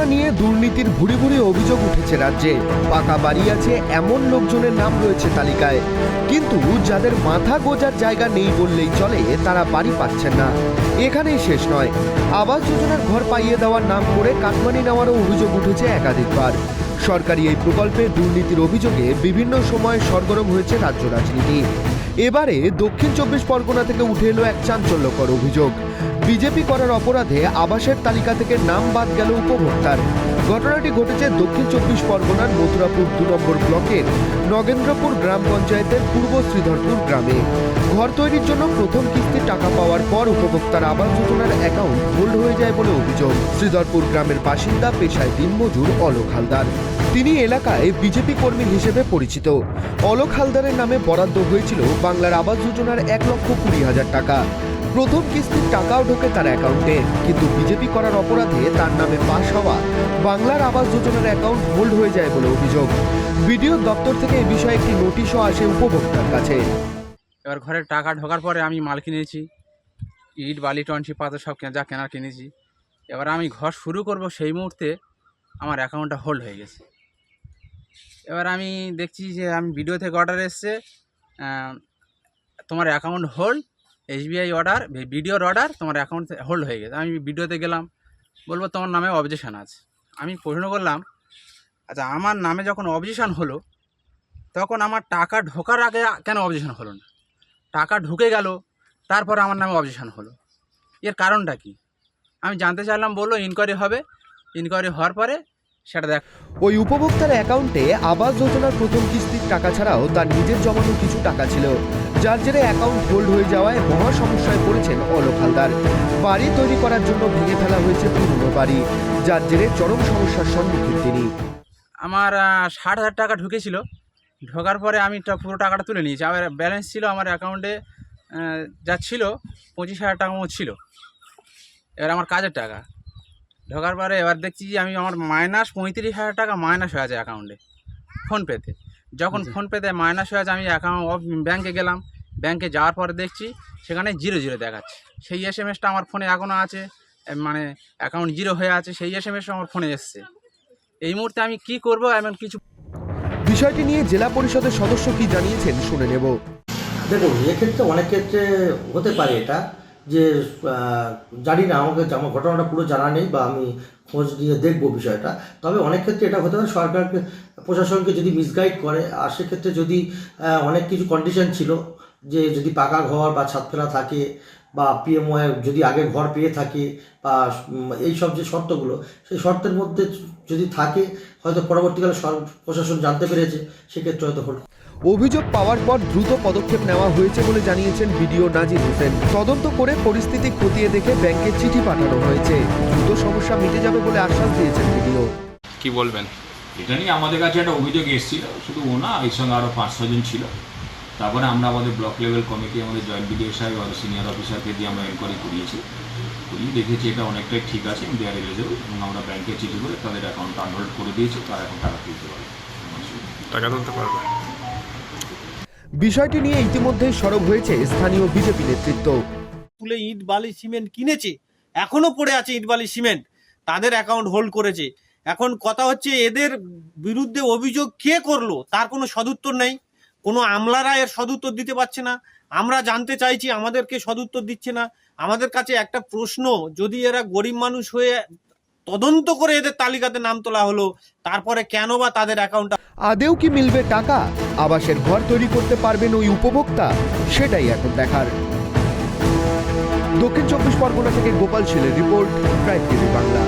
যোজনা নিয়ে দুর্নীতির ভুরি ভুরি অভিযোগ উঠেছে রাজ্যে। পাকা বাড়ি আছে, এমন লোকজনের নাম রয়েছে তালিকায়। কিন্তু যাদের মাথা গোজার জায়গা নেই বললেই চলে, তারা বাড়ি পাচ্ছেন না। এখানেই শেষ নয়। আবাস যোজনার ঘর পাইয়ে দেওয়ার নাম করে কাটমানি নেওয়ারও অভিযোগ উঠেছে একাধিকবার। সরকারি এই প্রকল্পে দুর্নীতির অভিযোগে বিভিন্ন সময় সরগরম হয়েছে রাজ্য রাজনীতি। এবারে দক্ষিণ চব্বিশ পরগনা থেকে উঠে এলো এক চাঞ্চল্যকর অভিযোগ। বিজেপি করার অপরাধে আবাসের তালিকা থেকে নাম বাদ গেল উপভোক্তার। ঘটনাটি ঘটেছে দক্ষিণ চব্বিশ পরগনার মথুরাপুর দু নম্বর ব্লকের নগেন্দ্রপুর গ্রাম পঞ্চায়েতের পূর্ব শ্রীধরপুর গ্রামে। ঘর তৈরির জন্য প্রথম কিস্তির টাকা পাওয়ার পর উপভোক্তার আবাস যোজনার অ্যাকাউন্ট হোল্ড হয়ে যায় বলে অভিযোগ। শ্রীধরপুর গ্রামের বাসিন্দা পেশায় দিনমজুর অলোক হালদার। তিনি এলাকায় বিজেপি কর্মী হিসেবে পরিচিত। অলোক হালদারের নামে বরাদ্দ হয়েছিল বাংলার আবাস যোজনার এক লক্ষ কুড়ি হাজার টাকা। প্রথম কিস্তির টাকাও ঢোকে তার অ্যাকাউন্টে। কিন্তু বিজেপি করার অপরাধে তার নামে পাশ হওয়া বাংলার আবাস যোজনার অ্যাকাউন্ট হোল্ড হয়ে যায় বলে অভিযোগ। বিডিও দপ্তর থেকে এ বিষয়ে একটি নোটিশও আসে উপভোক্তার কাছে। এবার ঘরে টাকা ঢোকার পরে আমি মাল কিনেছি, ইট, বালি, টনসি, পাথর সব যা কেনার কিনেছি। এবার আমি ঘর শুরু করব সেই মুহূর্তে আমার অ্যাকাউন্টটা হোল্ড হয়ে গেছে। এবার আমি দেখছি যে আমি ভিডিও থেকে অর্ডার এসছে তোমার অ্যাকাউন্ট হোল্ড এসবিআই অর্ডার ভিডিওর অর্ডার তোমার অ্যাকাউন্ট হোল্ড হয়ে গেছে। আমি ভিডিওতে গেলাম, বলব তোমার নামে অবজেশন আছে। আমি প্রশ্ন করলাম আচ্ছা আমার নামে যখন অবজেশন হলো, তখন আমার টাকা ঢোকার আগে কেন অবজেশন হলো না? টাকা ঢুকে গেল, তারপর আমার নামে অবজেশন হলো। এর কারণটা কি? আমি জানতে চাইলাম, বলল ইনকোয়ারি হবে। ইনকোয়ারি হওয়ার পরে সেটা দেখ ওই উপভোক্তার অ্যাকাউন্টে আবাস যোজনার প্রথম কিস্তির টাকা ছাড়াও তার নিজের জমানো কিছু টাকা ছিল। যার জেরে অ্যাকাউন্ট হোল্ড হয়ে যাওয়ায় মহা সমস্যায় পড়েছেন অলোক হালদার। বাড়ি তৈরি করার জন্য ভেঙে ফেলা হয়েছে পুরনো বাড়ি, যার জেরে চরম সমস্যার সম্মুখীন তিনি। আমার ষাট হাজার টাকা ঢুকেছিল। ঢোকার পরে আমি পুরো টাকাটা তুলে নিয়েছি। আমার ব্যালেন্স ছিল আমার অ্যাকাউন্টে যা ছিল, পঁচিশ হাজার টাকা মতো ছিল। এবার আমার কাজের টাকা। ঢোকার পরে এবার দেখছি যে আমি আমার মাইনাস পঁয়ত্রিশ হাজার টাকা মাইনাস হয়ে আছে অ্যাকাউন্টে ফোনপেতে যখন ফোনপেতে মাইনাস হয়ে আছে আমি অ্যাকাউন্ট ব্যাংকে গেলাম ব্যাংকে যাওয়ার পরে দেখছি সেখানে জিরো জিরো দেখাচ্ছে। সেই এস এম এসটা আমার ফোনে এখনও আছে মানে অ্যাকাউন্ট জিরো হয়ে আছে সেই এস এম এসটা আমার ফোনে এসছে। এই মুহূর্তে আমি কি করব এমন কিছু বিষয়টি নিয়ে জেলা পরিষদের সদস্য কি জানিয়েছেন শুনে নেব। দেখুন এক্ষেত্রে অনেক ক্ষেত্রে হতে পারে এটা। যে জানি না, আমাকে আমার ঘটনাটা পুরো জানা নেই বা আমি খোঁজ নিয়ে দেখব বিষয়টা। তবে অনেক ক্ষেত্রে এটা হতে পারে সরকারকে, প্রশাসনকে যদি মিসগাইড করে, আর সেক্ষেত্রে যদি অনেক কিছু কন্ডিশন ছিল, যে যদি পাকা ঘর বা ফেলা থাকে, বা পিএমওয়াই যদি আগে ঘর পেয়ে থাকে, বা এই সব যে শর্তগুলো, সেই শর্তের মধ্যে যদি থাকে, হয়তো পরবর্তীকালে প্রশাসন জানতে পেরেছে, সেক্ষেত্রে হয়তো অভিযোগ পাওয়ার পর দ্রুত পদক্ষেপ নেওয়া হয়েছে বলে জানিয়েছেন বিডিও নাজির হোসেন। তদন্ত করে পরিস্থিতি খতিয়ে দেখে ব্যাংকে চিঠি পাঠানো হয়েছে। দ্রুত সমস্যা মিটে যাবে বলে আশ্বাস দিয়েছেন বিডিও। কি বলবেন? এটা নিয়ে আমাদের কাছে একটা অভিযোগ এসেছিল। শুধু ও না এর সঙ্গে আরও পাঁচ ছজন ছিল। তারপরে আমরা আমাদের ব্লক লেভেল কমিটি আমাদের জয়েন্ট বিডিও সাহেব আর সিনিয়র অফিসারকে দিয়ে আমরা এনকোয়ারি করিয়েছি। করিয়ে দেখেছি এটা অনেকটাই ঠিক আছে দেয়ার এলিজেবল এবং আমরা ব্যাংকে চিঠি করে তাদের অ্যাকাউন্ট আনহোল্ড করে দিয়েছি তারা এখন টাকা তুলতে পারবে। টাকা তুলতে পারবে? বিষয়টি নিয়ে ইতিমধ্যেই সরব হয়েছে স্থানীয় বিজেপি নেতৃত্ব। তুলে ইট বালি সিমেন্ট কিনেছে এখনও পড়ে আছে ইট বালি সিমেন্ট। তাদের অ্যাকাউন্ট হোল্ড করেছে। এখন কথা হচ্ছে এদের বিরুদ্ধে অভিযোগ কে করল তার কোনো সদুত্তর নেই। কোনো আমলারা এর সদুত্তর দিতে পারছে না। আমরা জানতে চাইছি আমাদেরকে সদুত্তর দিচ্ছে না। আমাদের কাছে একটা প্রশ্ন যদি এরা গরিব মানুষ হয়ে তদন্ত করে এদের তালিকাতে নাম তোলা হলো তারপরে কেন বা তাদের অ্যাকাউন্ট আদেও কি মিলবে টাকা? আবাসের ঘর তৈরি করতে পারবেন ওই উপভোক্তা, সেটাই এখন দেখার। দক্ষিণ চব্বিশ পরগনা থেকে গোপাল ছেলের রিপোর্ট প্রাইম টিভি বাংলা।